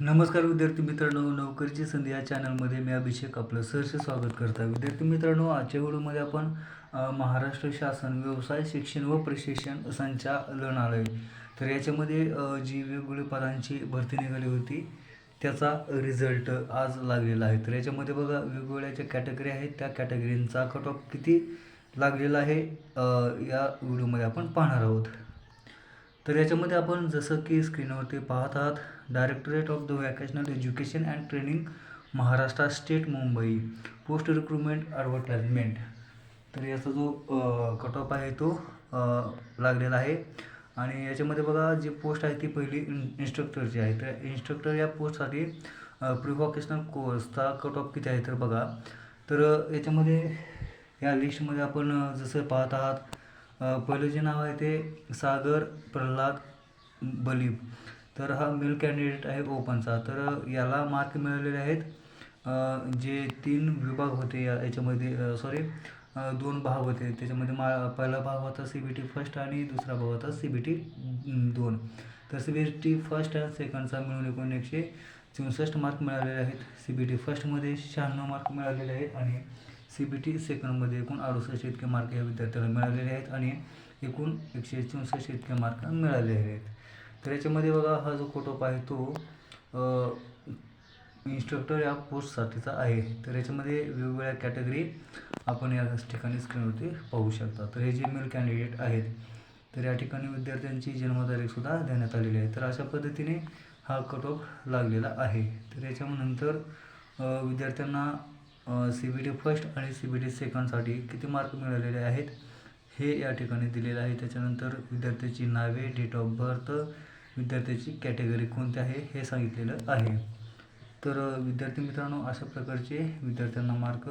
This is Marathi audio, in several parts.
नमस्कार विद्यार्थी मित्रांनो नोकरीची संधी या चॅनलमध्ये मी अभिषेक आपलं सहर्ष स्वागत करता विद्यार्थी मित्रांनो आजच्या व्हिडिओमध्ये आपण महाराष्ट्र शासन व्यवसाय शिक्षण व प्रशिक्षण संचालनालय तर याच्यामध्ये जी वेगवेगळ्या पदांची भरती निघाली होती त्याचा रिझल्ट आज लागलेला आहे. तर याच्यामध्ये बघा वेगवेगळ्या ज्या कॅटेगरी आहेत त्या कॅटेगरींचा कट ऑफ किती लागलेला आहे या व्हिडिओमध्ये आपण पाहणार आहोत. तर याच्यामध्ये आपण जसं की स्क्रीनवरती पाहत आहात directorate of the vocational education and training Maharashtra state Mumbai post recruitment advertisement तर याचा जो कट ऑफ आहे तो लागलेला आहे. आणि याच्यामध्ये बघा जी पोस्ट आहे ती पहिली इन इन्स्ट्रक्टरची आहे. तर इन्स्ट्रक्टर या पोस्टसाठी प्रिव्हॉकेशनल कोर्सचा कट ऑफ किती आहे तर बघा. तर याच्यामध्ये या लिस्टमध्ये आपण जसं पाहत आहात पहिलं जे नाव आहे ते सागर प्रल्हाद बलीब तर हा मेल कॅन्डिडेट आहे ओपनचा. तर याला मार्क मिळालेले आहेत जे तीन विभाग होते या याच्यामध्ये सॉरी दोन भाग होते. त्याच्यामध्ये मा पहिला भाग होता सी बी टी फर्स्ट आणि दुसरा भाग होता सी बी टी दोन. तर C B T first and सेकंडचा मिळून एकूण एकशे चौसष्ट मार्क मिळालेले आहेत. सी बी टी फर्स्टमध्ये शहाण्णव मार्क मिळालेले आहेत आणि सी बी टी सेकंडमध्ये एकूण अडुसष्ट इतके मार्क या विद्यार्थ्याला मिळालेले आहेत आणि एकूण एकशे चौसष्ट इतके मार्क मिळालेले आहेत. तर याच्यामध्ये बघा हा जो कोटोप आहे तो इन्स्ट्रक्टर या पोस्टसाठीचा आहे. तर याच्यामध्ये वेगवेगळ्या कॅटेगरी आपण या ठिकाणी स्क्रीनवरती पाहू शकता. तर हे जे मेल कॅन्डिडेट आहेत तर या ठिकाणी विद्यार्थ्यांची जन्मतारीखसुद्धा देण्यात आलेली आहे. तर अशा पद्धतीने हा कट ऑफ लागलेला आहे. तर याच्यानंतर विद्यार्थ्यांना सी बी टी फर्स्ट आणि सी बी टी सेकंडसाठी किती मार्क मिळालेले आहेत? हे या ठिकाणी दिलेलं आहे. त्याच्यानंतर विद्यार्थ्याची नावे डेट ऑफ बर्थ विद्यार्थ्याची कॅटेगरी कोणती आहे हे सांगितलेलं आहे. तर विद्यार्थी मित्रांनो अशा प्रकारचे विद्यार्थ्यांना मार्क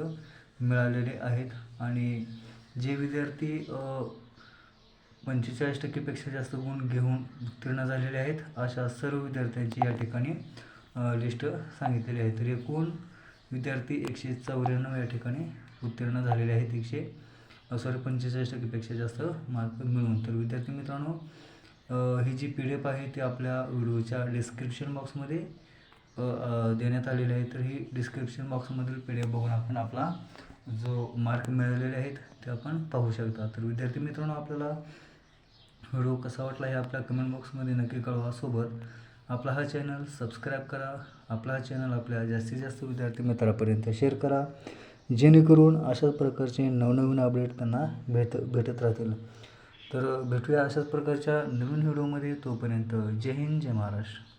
मिळालेले आहेत. आणि जे विद्यार्थी पंचेचाळीस टक्केपेक्षा जास्त गुण घेऊन उत्तीर्ण झालेले आहेत अशा सर्व विद्यार्थ्यांची या ठिकाणी लिस्ट सांगितलेली आहे. तर एकूण विद्यार्थी एकशे चौऱ्याण्णव या ठिकाणी उत्तीर्ण झालेले आहेत. एकशे सॉरी पंचेचाळीस टक्केपेक्षा जास्त मार्क मिळून. तर विद्यार्थी मित्रांनो ही जी पी डी एफ आहे ती आपल्या व्हिडिओच्या डिस्क्रिप्शन बॉक्समध्ये देण्यात आलेली आहे. तर ही डिस्क्रिप्शन बॉक्समधील पी डी एफ बघून आपण आपला जो मार्क मिळालेले आहेत ते आपण पाहू शकता. तर विद्यार्थी मित्रांनो आपल्याला व्हिडिओ कसा वाटला हे आपल्या कमेंट बॉक्समध्ये नक्की कळवा. सोबत आपला हा चॅनल सबस्क्राईब करा. आपला हा चॅनल आपल्या जास्तीत जास्त विद्यार्थी मित्रापर्यंत शेअर करा. जेणेकरून अशाच प्रकारचे नवनवीन अपडेट त्यांना भेट भेटत राहतील. तर भेटूया अशाच प्रकारच्या नवीन व्हिडिओमध्ये तोपर्यंत जय हिंद जय महाराष्ट्र.